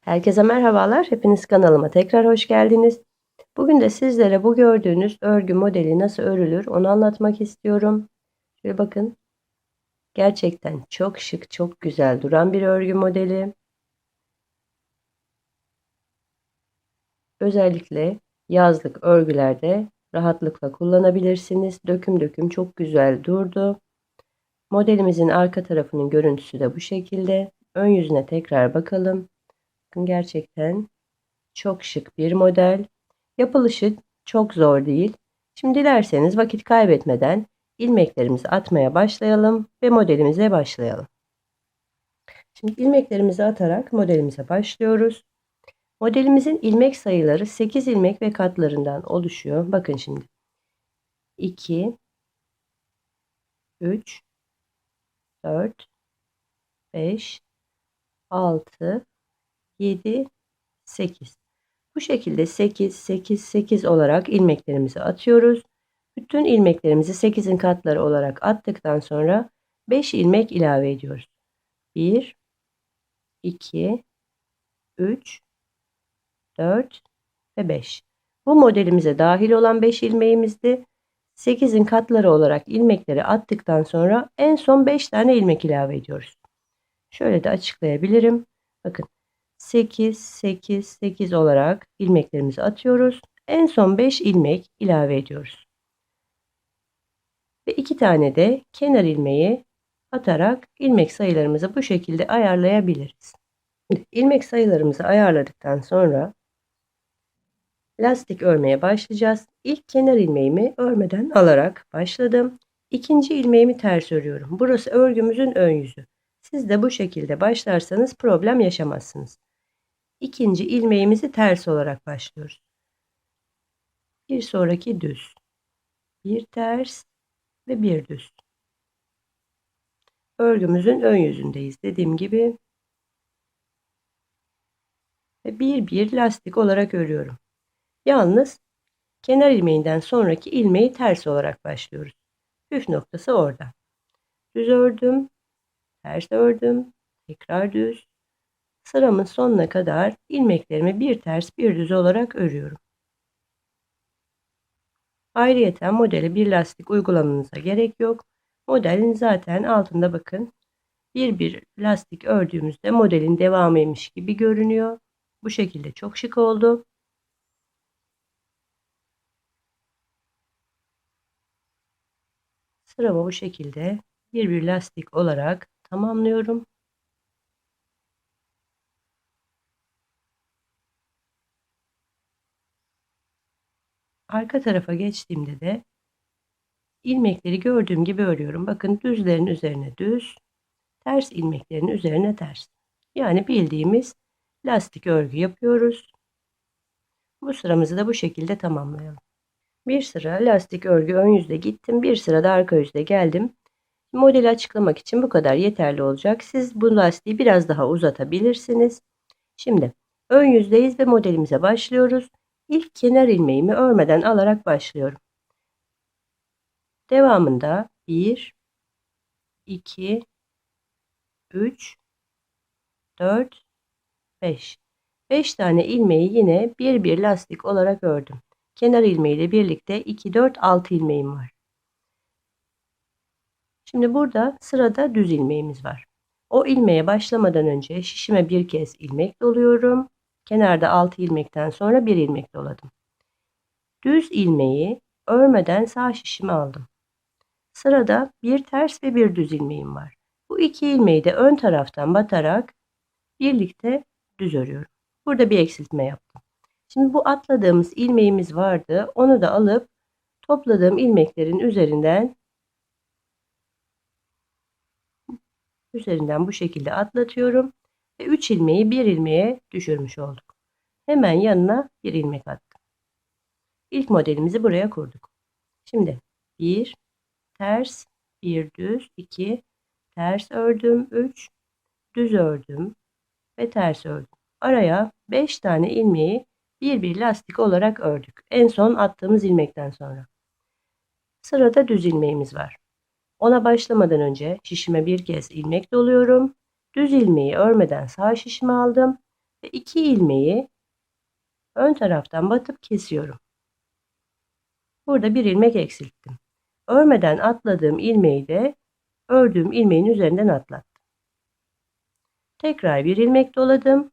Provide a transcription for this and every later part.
Herkese merhabalar. Hepiniz kanalıma tekrar hoş geldiniz. Bugün de sizlere bu gördüğünüz örgü modeli nasıl örülür onu anlatmak istiyorum. Şöyle bakın. Gerçekten çok şık, çok güzel duran bir örgü modeli. Özellikle yazlık örgülerde rahatlıkla kullanabilirsiniz. Döküm döküm çok güzel durdu. Modelimizin arka tarafının görüntüsü de bu şekilde. Ön yüzüne tekrar bakalım. Bakın gerçekten çok şık bir model. Yapılışı çok zor değil. Şimdi dilerseniz vakit kaybetmeden ilmeklerimizi atmaya başlayalım ve modelimize başlayalım. Şimdi ilmeklerimizi atarak modelimize başlıyoruz. Modelimizin ilmek sayıları 8 ilmek ve katlarından oluşuyor. Bakın şimdi. 2 3 4 5 6 7 8 bu şekilde 8 8 8 olarak ilmeklerimizi atıyoruz. Bütün ilmeklerimizi 8'in katları olarak attıktan sonra 5 ilmek ilave ediyoruz. 1 2 3 4 ve 5 bu modelimize dahil olan 5 ilmeğimizdi. 8'in katları olarak ilmekleri attıktan sonra en son 5 tane ilmek ilave ediyoruz. Şöyle de açıklayabilirim. Bakın 8, 8, 8 olarak ilmeklerimizi atıyoruz. En son 5 ilmek ilave ediyoruz. Ve 2 tane de kenar ilmeği atarak ilmek sayılarımızı bu şekilde ayarlayabiliriz. İlmek sayılarımızı ayarladıktan sonra lastik örmeye başlayacağız. İlk kenar ilmeğimi örmeden alarak başladım. İkinci ilmeğimi ters örüyorum. Burası örgümüzün ön yüzü. Siz de bu şekilde başlarsanız problem yaşamazsınız ikinci ilmeğimizi ters olarak başlıyoruz. Bir sonraki düz. Bir ters ve bir düz. Örgümüzün ön yüzündeyiz. Dediğim gibi ve bir bir lastik olarak örüyorum. Yalnız kenar ilmeğinden sonraki ilmeği ters olarak başlıyoruz. Püf noktası orada. Düz ördüm, ters ördüm, tekrar düz, sıramın sonuna kadar ilmeklerimi bir ters bir düz olarak örüyorum. Ayrıyeten modele bir lastik uygulamanıza gerek yok. Modelin zaten altında bakın bir bir lastik ördüğümüzde modelin devamıymış gibi görünüyor. Bu şekilde çok şık oldu. Sıramı bu şekilde bir bir lastik olarak tamamlıyorum. Arka tarafa geçtiğimde de ilmekleri gördüğüm gibi örüyorum. Bakın düzlerin üzerine düz, ters ilmeklerin üzerine ters. Yani bildiğimiz lastik örgü yapıyoruz. Bu sıramızı da bu şekilde tamamlayalım. Bir sıra lastik örgü ön yüzde gittim. Bir sıra da arka yüzde geldim. Modeli açıklamak için bu kadar yeterli olacak. Siz bu lastiği biraz daha uzatabilirsiniz. Şimdi ön yüzdeyiz ve modelimize başlıyoruz. İlk kenar ilmeğimi örmeden alarak başlıyorum. Devamında 1 2 3 4 5 5 tane ilmeği yine bir bir lastik olarak ördüm. Kenar ilmeği ile birlikte 2 4 6 ilmeğim var. Şimdi burada sırada düz ilmeğimiz var. O ilmeğe başlamadan önce şişime bir kez ilmek doluyorum. Kenarda 6 ilmekten sonra bir ilmek doladım. Düz ilmeği örmeden sağ şişimi aldım. Sırada bir ters ve bir düz ilmeğim var. Bu iki ilmeği de ön taraftan batarak birlikte düz örüyorum. Burada bir eksiltme yaptım. Şimdi bu atladığımız ilmeğimiz vardı. Onu da alıp topladığım ilmeklerin üzerinden üzerinden bu şekilde atlatıyorum ve 3 ilmeği bir ilmeğe düşürmüş olduk. Hemen yanına bir ilmek attım. İlk modelimizi buraya kurduk. Şimdi 1 ters, 1 düz, 2 ters ördüm, 3 düz ördüm ve ters ördüm. Araya 5 tane ilmeği bir bir lastik olarak ördük. En son attığımız ilmekten sonra. Sırada düz ilmeğimiz var. Ona başlamadan önce şişime bir kez ilmek doluyorum. Düz ilmeği örmeden sağ şişimi aldım Ve iki ilmeği ön taraftan batıp kesiyorum. Burada bir ilmek eksilttim. Örmeden atladığım ilmeği de ördüğüm ilmeğin üzerinden atlattım. Tekrar bir ilmek doladım.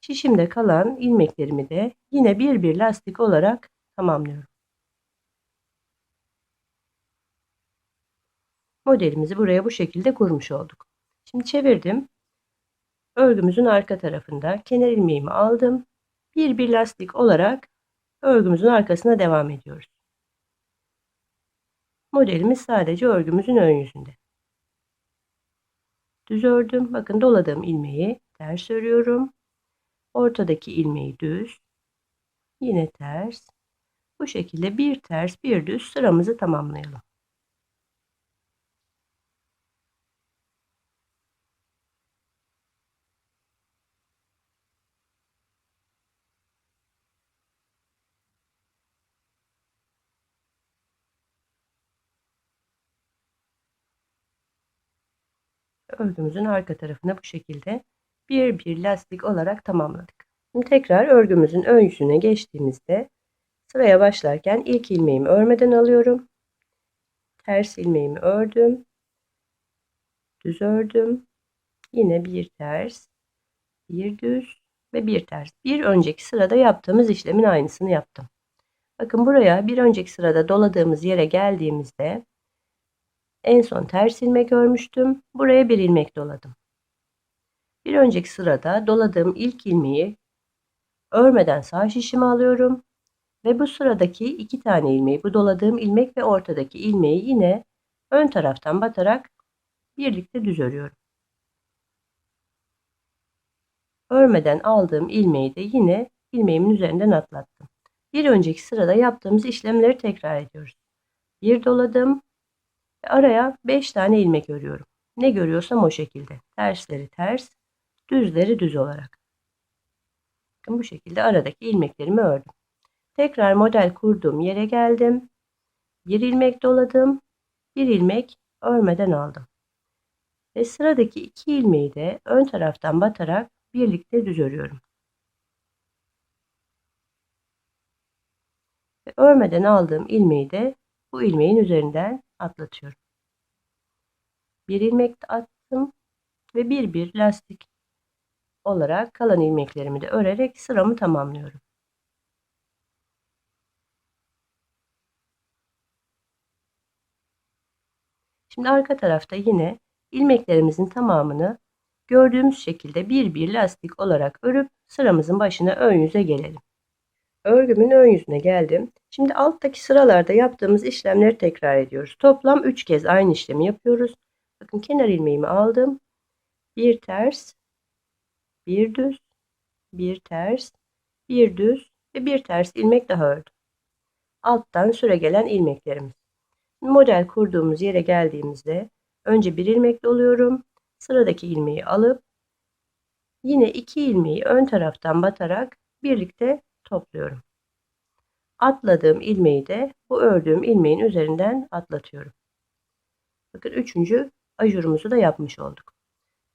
Şişimde kalan ilmeklerimi de yine bir bir lastik olarak tamamlıyorum. Modelimizi buraya bu şekilde kurmuş olduk. Şimdi çevirdim. Örgümüzün arka tarafında kenar ilmeğimi aldım. Bir bir lastik olarak örgümüzün arkasına devam ediyoruz. Modelimiz sadece örgümüzün ön yüzünde. Düz ördüm. Bakın doladığım ilmeği ters örüyorum. Ortadaki ilmeği düz. Yine ters. Bu şekilde bir ters bir düz sıramızı tamamlayalım. Örgümüzün arka tarafına bu şekilde bir bir lastik olarak tamamladık. Şimdi tekrar örgümüzün ön yüzüne geçtiğimizde sıraya başlarken ilk ilmeğimi örmeden alıyorum. Ters ilmeğimi ördüm. Düz ördüm. Yine bir ters, bir düz ve bir ters. Bir önceki sırada yaptığımız işlemin aynısını yaptım. Bakın buraya bir önceki sırada doladığımız yere geldiğimizde en son ters ilmek örmüştüm. Buraya bir ilmek doladım. Bir önceki sırada doladığım ilk ilmeği örmeden sağ şişime alıyorum. Ve bu sıradaki iki tane ilmeği, bu doladığım ilmek ve ortadaki ilmeği yine ön taraftan batarak birlikte düz örüyorum. Örmeden aldığım ilmeği de yine ilmeğimin üzerinden atlattım. Bir önceki sırada yaptığımız işlemleri tekrar ediyoruz. Bir doladım, araya 5 tane ilmek örüyorum. Ne görüyorsam o şekilde. Tersleri ters, düzleri düz olarak. Bakın bu şekilde aradaki ilmeklerimi ördüm. Tekrar model kurduğum yere geldim. Bir ilmek doladım. Bir ilmek örmeden aldım. Ve sıradaki iki ilmeği de ön taraftan batarak birlikte düz örüyorum. Ve örmeden aldığım ilmeği de bu ilmeğin üzerinden atlatıyorum. Bir ilmek attım ve bir bir lastik olarak kalan ilmeklerimi de örerek sıramı tamamlıyorum. Şimdi arka tarafta yine ilmeklerimizin tamamını gördüğümüz şekilde bir bir lastik olarak örüp sıramızın başına ön yüze gelelim. Örgümün ön yüzüne geldim. Şimdi alttaki sıralarda yaptığımız işlemleri tekrar ediyoruz. Toplam 3 kez aynı işlemi yapıyoruz. Bakın kenar ilmeğimi aldım. Bir ters, bir düz, bir ters, bir düz ve bir ters ilmek daha ördüm. Alttan süre gelen ilmeklerimiz. Model kurduğumuz yere geldiğimizde önce bir ilmek doluyorum. Sıradaki ilmeği alıp yine iki ilmeği ön taraftan batarak birlikte topluyorum. Atladığım ilmeği de bu ördüğüm ilmeğin üzerinden atlatıyorum. Bakın üçüncü ajurumuzu da yapmış olduk.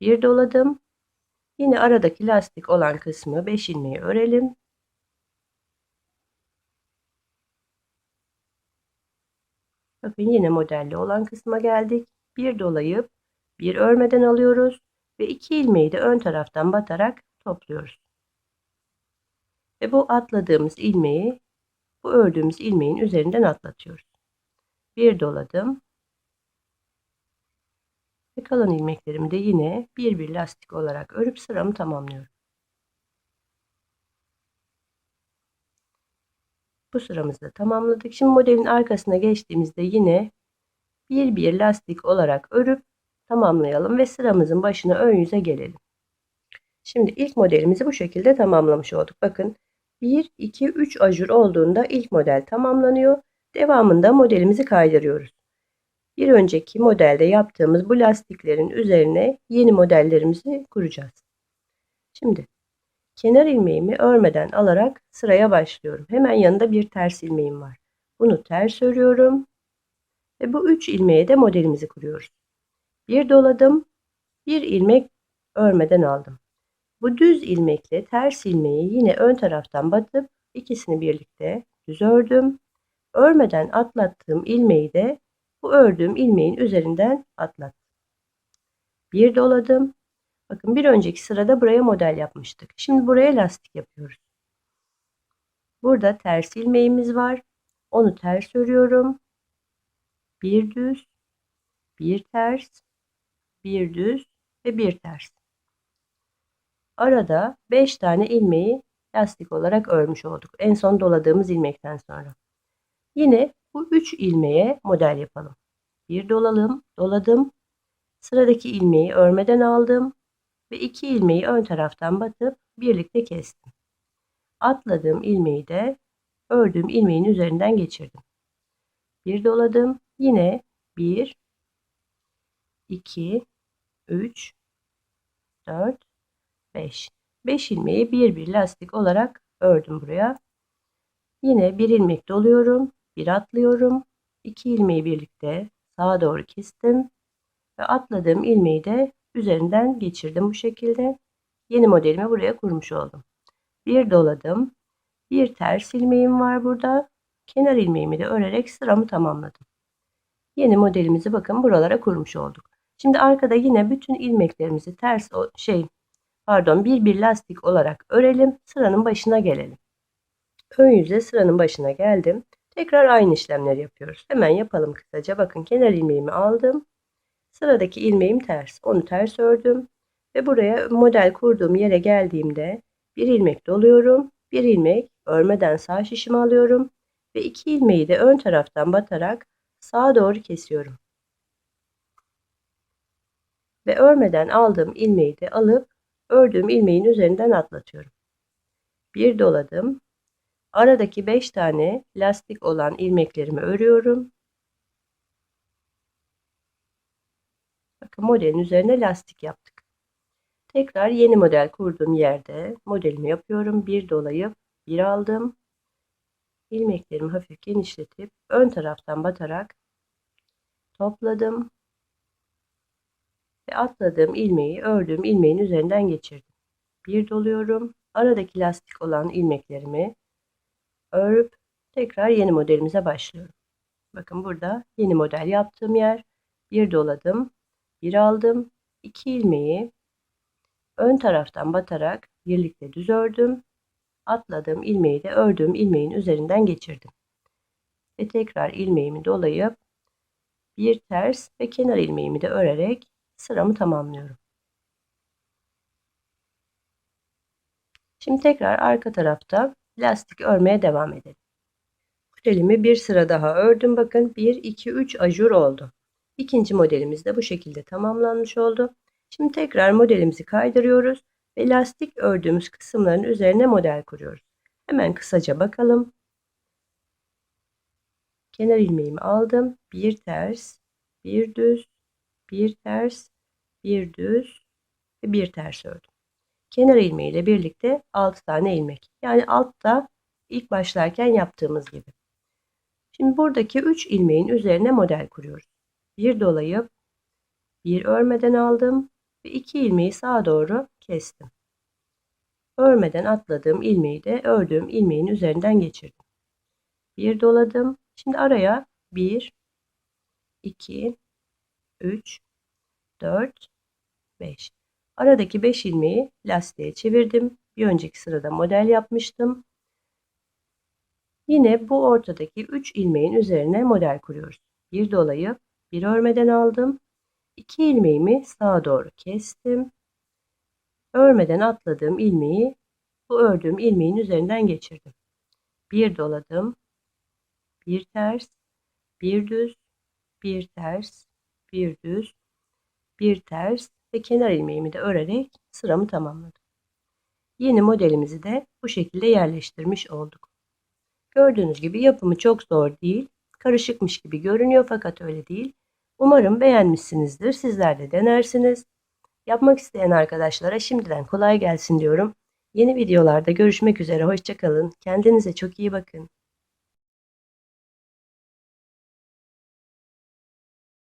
Bir doladım. Yine aradaki lastik olan kısmı 5 ilmeği örelim. Bakın yine modelli olan kısma geldik. Bir dolayıp bir örmeden alıyoruz ve iki ilmeği de ön taraftan batarak topluyoruz. Ve bu atladığımız ilmeği bu ördüğümüz ilmeğin üzerinden atlatıyoruz. Bir doladım. Ve kalan ilmeklerimi de yine bir bir lastik olarak örüp sıramı tamamlıyorum. Bu sıramızı da tamamladık. Şimdi modelin arkasına geçtiğimizde yine bir bir lastik olarak örüp tamamlayalım ve sıramızın başına ön yüze gelelim. Şimdi ilk modelimizi bu şekilde tamamlamış olduk. Bakın 1, 2, 3 ajur olduğunda ilk model tamamlanıyor. Devamında modelimizi kaydırıyoruz. Bir önceki modelde yaptığımız bu lastiklerin üzerine yeni modellerimizi kuracağız. Şimdi kenar ilmeğimi örmeden alarak sıraya başlıyorum. Hemen yanında bir ters ilmeğim var. Bunu ters örüyorum. Ve bu 3 ilmeğe de modelimizi kuruyoruz. Bir doladım. Bir ilmek örmeden aldım. Bu düz ilmekle ters ilmeği yine ön taraftan batıp ikisini birlikte düz ördüm. Örmeden atlattığım ilmeği de bu ördüğüm ilmeğin üzerinden atlattım. Bir doladım. Bakın bir önceki sırada buraya model yapmıştık. Şimdi buraya lastik yapıyoruz. Burada ters ilmeğimiz var. Onu ters örüyorum. Bir düz, bir ters, bir düz ve bir ters. Arada 5 tane ilmeği lastik olarak örmüş olduk. En son doladığımız ilmekten sonra. Yine bu 3 ilmeğe model yapalım. Bir dolalım, doladım. Sıradaki ilmeği örmeden aldım ve iki ilmeği ön taraftan batıp birlikte kestim. Atladığım ilmeği de ördüğüm ilmeğin üzerinden geçirdim. Bir doladım. Yine 1 2 3 4 5 5 ilmeği bir bir lastik olarak ördüm buraya. Yine bir ilmek doluyorum. Bir atlıyorum. 2 ilmeği birlikte sağa doğru kestim ve atladığım ilmeği de üzerinden geçirdim bu şekilde. Yeni modelimi buraya kurmuş oldum. Bir doladım. Bir ters ilmeğim var burada. Kenar ilmeğimi de örerek sıramı tamamladım. Yeni modelimizi bakın buralara kurmuş olduk. Şimdi arkada yine bütün ilmeklerimizi ters şey pardon bir bir lastik olarak örelim. Sıranın başına gelelim. Ön yüze sıranın başına geldim. Tekrar aynı işlemleri yapıyoruz. Hemen yapalım kısaca. Bakın kenar ilmeğimi aldım. Sıradaki ilmeğim ters. Onu ters ördüm. Ve buraya model kurduğum yere geldiğimde bir ilmek doluyorum. Bir ilmek örmeden sağ şişimi alıyorum. Ve iki ilmeği de ön taraftan batarak sağa doğru kesiyorum. Ve örmeden aldığım ilmeği de alıp ördüğüm ilmeğin üzerinden atlatıyorum. Bir doladım. Aradaki 5 tane lastik olan ilmeklerimi örüyorum. Bakın modelin üzerine lastik yaptık. Tekrar yeni model kurduğum yerde modelimi yapıyorum. Bir dolayıp bir aldım. İlmeklerimi hafif genişletip ön taraftan batarak topladım. Ve atladığım ilmeği ördüğüm ilmeğin üzerinden geçirdim. Bir doluyorum. Aradaki lastik olan ilmeklerimi örüp tekrar yeni modelimize başlıyorum. Bakın burada yeni model yaptığım yer. Bir doladım. Bir aldım. iki ilmeği ön taraftan batarak birlikte düz ördüm. Atladığım ilmeği de ördüğüm ilmeğin üzerinden geçirdim. Ve tekrar ilmeğimi dolayıp bir ters ve kenar ilmeğimi de örerek sıramı tamamlıyorum. Şimdi tekrar arka tarafta lastik örmeye devam edelim. Modelimi bir sıra daha ördüm. Bakın 1, 2, 3 ajur oldu. İkinci modelimiz de bu şekilde tamamlanmış oldu. Şimdi tekrar modelimizi kaydırıyoruz ve lastik ördüğümüz kısımların üzerine model kuruyoruz. Hemen kısaca bakalım. Kenar ilmeğimi aldım. Bir ters, bir düz, bir ters, bir düz ve bir ters ördüm. Kenar ilmeği ile birlikte 6 tane ilmek. Yani altta ilk başlarken yaptığımız gibi. Şimdi buradaki 3 ilmeğin üzerine model kuruyoruz. Bir dolayıp bir örmeden aldım ve iki ilmeği sağa doğru kestim. Örmeden atladığım ilmeği de ördüğüm ilmeğin üzerinden geçirdim. Bir doladım. Şimdi araya 1 2 3 4 5 Aradaki 5 ilmeği lastiğe çevirdim. Bir önceki sırada model yapmıştım. Yine bu ortadaki 3 ilmeğin üzerine model kuruyoruz. Bir dolayı bir örmeden aldım. 2 ilmeğimi sağa doğru kestim. Örmeden atladığım ilmeği bu ördüğüm ilmeğin üzerinden geçirdim. Bir doladım. Bir ters, bir düz, bir ters, bir düz, bir ters ve kenar ilmeğimi de örerek sıramı tamamladım. Yeni modelimizi de bu şekilde yerleştirmiş olduk. Gördüğünüz gibi yapımı çok zor değil. Karışıkmış gibi görünüyor fakat öyle değil. Umarım beğenmişsinizdir. Sizler de denersiniz. Yapmak isteyen arkadaşlara şimdiden kolay gelsin diyorum. Yeni videolarda görüşmek üzere. Hoşçakalın. Kendinize çok iyi bakın.